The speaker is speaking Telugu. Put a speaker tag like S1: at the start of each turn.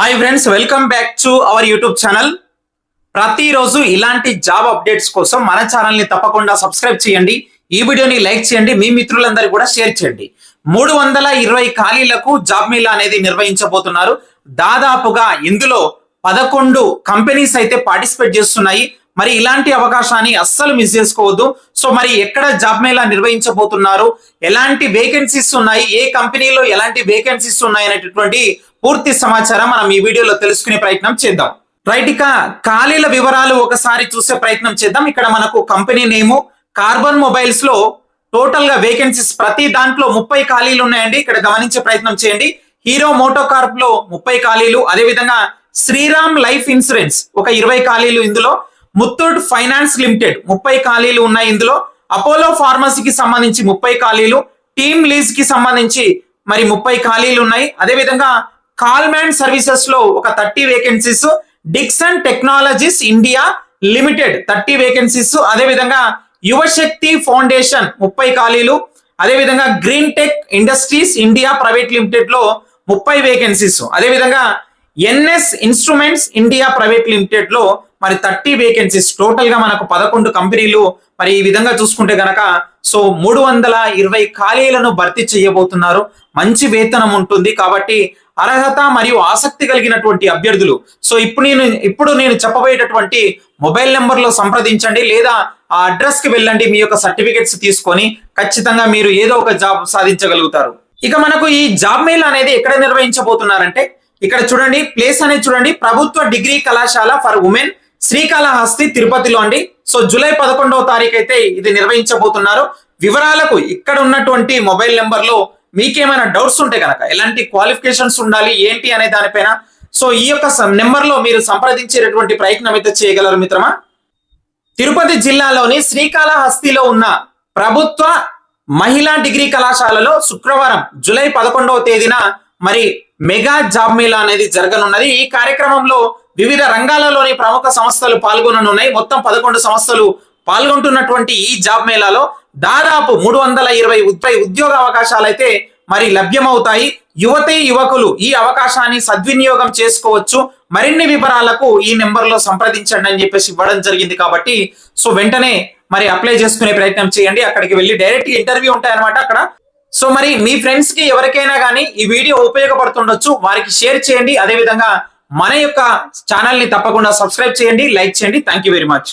S1: Hi friends welcome back to our YouTube channel ప్రతిరోజు ఇలాంటి జాబ్ అప్డేట్స్ కోసం మన ఛానల్ని తప్పకుండా సబ్స్క్రైబ్ చేయండి. ఈ వీడియోని లైక్ చేయండి. మీ మిత్రులందరూ కూడా షేర్ చేయండి. మూడు వందల ఇరవై ఖాళీలకు జాబ్ మేళా అనేది నిర్వహించబోతున్నారు. దాదాపుగా ఇందులో పదకొండు కంపెనీస్ అయితే పార్టిసిపేట్ చేస్తున్నాయి. మరి ఇలాంటి అవకాశాన్ని అస్సలు మిస్ చేసుకోవద్దు. సో మరి ఎక్కడ జాబ్ మేళా నిర్వహించబోతున్నారు? ఎలాంటి వేకెన్సీస్ ఉన్నాయి? ఏ కంపెనీలో ఎలాంటి వేకెన్సీస్ ఉన్నాయి అనేటటువంటి పూర్తి సమాచారం మనం ఈ వీడియోలో తెలుసుకునే ప్రయత్నం చేద్దాం. రైట్ ఇక ఖాళీల వివరాలు ఒకసారి చూసే ప్రయత్నం చేద్దాం. ఇక్కడ మనకు కంపెనీ నేము కార్బన్ మొబైల్స్లో టోటల్గా వేకెన్సీస్ ప్రతి దాంట్లో ముప్పై ఖాళీలు ఉన్నాయండి. ఇక్కడ గమనించే ప్రయత్నం చేయండి. హీరో మోటో కార్ప్లో ముప్పై ఖాళీలు అదే విధంగా శ్రీరామ్ లైఫ్ ఇన్సూరెన్స్ ఒక ఇరవై ఖాళీలు ఇందులో ముత్తూట్ ఫైనాన్స్ లిమిటెడ్ ముప్పై ఖాళీలు ఉన్నాయి ఇందులో అపోలో ఫార్మసీకి సంబంధించి ముప్పై ఖాళీలు టీమ్ లీజ్కి సంబంధించి మరి ముప్పై ఖాళీలు ఉన్నాయి. అదే విధంగా కాల్మ్యాన్ సర్వీసెస్లో ఒక thirty vacancies Dixon Technologies India Limited thirty vacancies అదే విధంగా యువశక్తి ఫౌండేషన్ ముప్పై ఖాళీలు అదే విధంగా green tech industries India private లిమిటెడ్లో ముప్పై వేకెన్సీస్ అదేవిధంగా ఎన్ఎస్ ఇన్స్ట్రుమెంట్స్ ఇండియా ప్రైవేట్ లిమిటెడ్లో మరి థర్టీ వేకెన్సీస్ టోటల్గా మనకు పదకొండు కంపెనీలు మరి ఈ విధంగా చూసుకుంటే గనక సో మూడు వందల ఇరవై ఖాళీలను భర్తీ చేయబోతున్నారు. మంచి వేతనం ఉంటుంది కాబట్టి అర్హత మరియు ఆసక్తి కలిగినటువంటి అభ్యర్థులు. సో ఇప్పుడు నేను ఇప్పుడు నేను చెప్పబోయేటటువంటి మొబైల్ నెంబర్లో సంప్రదించండి లేదా ఆ అడ్రస్కి వెళ్ళండి మీ యొక్క సర్టిఫికెట్స్ తీసుకొని ఖచ్చితంగా మీరు ఏదో ఒక జాబ్ సాధించగలుగుతారు. ఇక మనకు ఈ జాబ్ మెయిల్ అనేది ఎక్కడ నిర్వహించబోతున్నారంటే ఇక్కడ చూడండి ప్లేస్ అనేది చూడండి ప్రభుత్వ డిగ్రీ కళాశాల ఫర్ ఉమెన్ శ్రీకాళహస్తి తిరుపతిలో అండి. సో జూలై పదకొండవ తారీఖు అయితే ఇది నిర్వహించబోతున్నారు. వివరాలకు ఇక్కడ ఉన్నటువంటి మొబైల్ నెంబర్లో మీకేమైనా డౌట్స్ ఉంటే కనుక ఎలాంటి క్వాలిఫికేషన్స్ ఉండాలి ఏంటి అనే దానిపైన సో ఈ యొక్క నెంబర్లో మీరు సంప్రదించేటటువంటి ప్రయత్నం అయితే చేయగలరు మిత్రమా? తిరుపతి జిల్లాలోని శ్రీకాళహస్తిలో ఉన్న ప్రభుత్వ మహిళా డిగ్రీ కళాశాలలో శుక్రవారం జూలై పదకొండవ తేదీన మరి మెగా జాబ్ మేళా అనేది జరగనున్నది. ఈ కార్యక్రమంలో వివిధ రంగాలలోని ప్రముఖ సంస్థలు పాల్గొననున్నాయి. మొత్తం పదకొండు సంస్థలు పాల్గొంటున్నటువంటి ఈ జాబ్ మేళాలో దాదాపు మూడు వందల ఇరవై ముప్పై ఉద్యోగ అవకాశాలు అయితే మరి లభ్యమవుతాయి. యువతి యువకులు ఈ అవకాశాన్ని సద్వినియోగం చేసుకోవచ్చు. మరిన్ని వివరాలకు ఈ నెంబర్లో సంప్రదించండి అని చెప్పేసి ఇవ్వడం జరిగింది కాబట్టి సో వెంటనే మరి అప్లై చేసుకునే ప్రయత్నం చేయండి. అక్కడికి వెళ్ళి డైరెక్ట్ ఇంటర్వ్యూ ఉంటాయన్నమాట అక్కడ. సో మరి మీ ఫ్రెండ్స్కి ఎవరికైనా కానీ ఈ వీడియో ఉపయోగపడుతుండొచ్చు. వారికి షేర్ చేయండి. అదే విధంగా మన యొక్క ఛానల్ని తప్పకుండా సబ్స్క్రైబ్ చేయండి లైక్ చేయండి. Thank you very much.